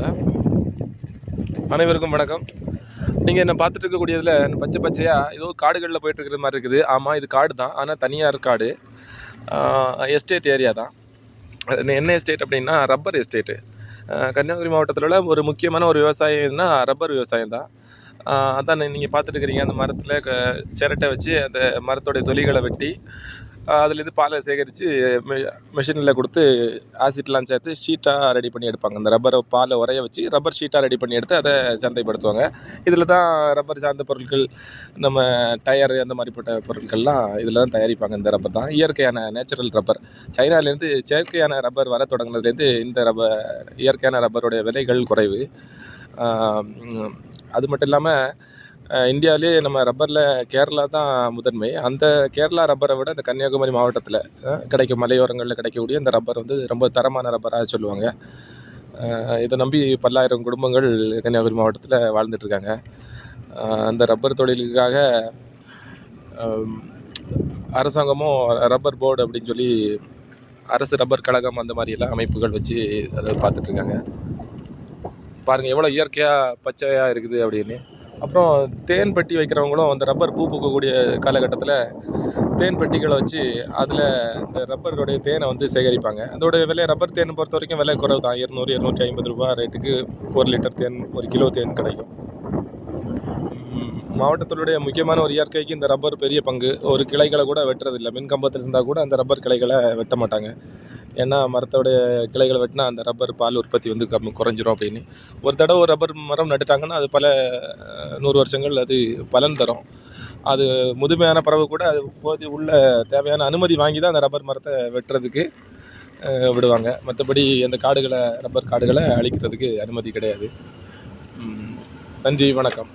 பண்ணுறேன் அனைவருக்கும் வணக்கம். நீங்கள் என்ன பார்த்துட்டு இருக்கக்கூடியதில் பச்சை பச்சையாக ஏதோ காடுகளில் போயிட்டு இருக்கிற மாதிரி இருக்குது. ஆமாம் இது காடு தான். ஆனால் தனியார் காடு. எஸ்டேட் ஏரியா தான். என்ன எஸ்டேட் அப்படின்னா ரப்பர் எஸ்டேட்டு. கன்னியாகுமரி மாவட்டத்தில் உள்ள ஒரு முக்கியமான ஒரு விவசாயம்னா ரப்பர் விவசாயம் தான். அதான் நீங்கள் பார்த்துட்டு இருக்கிறீங்க அந்த மரத்தில் க சிரட்டை வச்சு அந்த மரத்தோடைய தொலிகளை வெட்டி அதுலேருந்து பாலை சேகரித்து மிஷினில் கொடுத்து ஆசிட்லாம் சேர்த்து ஷீட்டாக ரெடி பண்ணி எடுப்பாங்க. அந்த ரப்பரை பாலை உரைய வச்சு ரப்பர் ஷீட்டாக ரெடி பண்ணி எடுத்து அதை சந்தைப்படுத்துவாங்க. இதில் தான் ரப்பர் சார்ந்த பொருட்கள் நம்ம டயர் அந்த மாதிரிப்பட்ட பொருட்கள்லாம் இதில் தான் தயாரிப்பாங்க இந்த ரப்பர் தான். இயற்கையான நேச்சுரல் ரப்பர் சைனாலேருந்து செயற்கையான ரப்பர் வர தொடங்கினதுலேருந்து இந்த ரப்பர் இயற்கையான ரப்பருடைய விலைகள் குறைவு. அது மட்டும் இல்லாமல் இந்தியாவிலே நம்ம ரப்பரில் கேரளா தான் முதன்மை. அந்த கேரளா ரப்பரை விட இந்த கன்னியாகுமரி மாவட்டத்தில் கிடைக்கும் மலையோரங்களில் கிடைக்கக்கூடிய இந்த ரப்பர் வந்து ரொம்ப தரமான ரப்பராக சொல்லுவாங்க. இதை நம்பி பல்லாயிரம் குடும்பங்கள் கன்னியாகுமரி மாவட்டத்தில் வாழ்ந்துட்டுருக்காங்க அந்த ரப்பர் தொழிலுக்காக அரசாங்கமும் ரப்பர் போர்டு அப்படின்னு சொல்லி அரசு ரப்பர் கழகம் அந்த மாதிரியெல்லாம் அமைப்புகள் வச்சு அதை பார்த்துட்ருக்காங்க பாருங்கள் எவ்வளோ இயற்கையாக பச்சையாக இருக்குது அப்படின்னு. அப்புறம் தேன் பெட்டி வைக்கிறவங்களும் அந்த ரப்பர் பூ பூக்கக்கூடிய காலகட்டத்தில் தேன் பெட்டிகளை வச்சு அதில் இந்த ரப்பருடைய தேனை வந்து சேகரிப்பாங்க. அதோடைய விலை ரப்பர் தேன் பொறுத்த வரைக்கும் விலை குறைவு தான் இரநூறு இருநூற்றி ஐம்பது ரூபா ரேட்டுக்கு ஒரு லிட்டர் தேன் ஒரு கிலோ தேன் கிடைக்கும். மாவட்டத்தினுடைய முக்கியமான ஒரு இயற்கைக்கு இந்த ரப்பர் பெரிய பங்கு. ஒரு கிளைகளை கூட வெட்டுறதில்ல. மின் கம்பத்தில் இருந்தால் கூட அந்த ரப்பர் கிளைகளை வெட்ட மாட்டாங்க. ஏன்னா மரத்தோடைய கிளைகளை வெட்டினா அந்த ரப்பர் பால் உற்பத்தி வந்து கம் குறைஞ்சிரும் அப்படின்னு. ஒரு தடவை ஒரு ரப்பர் மரம் நட்டுட்டாங்கன்னா அது பல நூறு வருஷங்கள் அது பலன் தரும். அது முதுமையான பறவை கூட அது போதி உள்ள தேவையான அனுமதி வாங்கி தான் அந்த ரப்பர் மரத்தை வெட்டுறதுக்கு விடுவாங்க. மற்றபடி அந்த காடுகளை ரப்பர் காடுகளை அழிக்கிறதுக்கு அனுமதி கிடையாது. நன்றி வணக்கம்.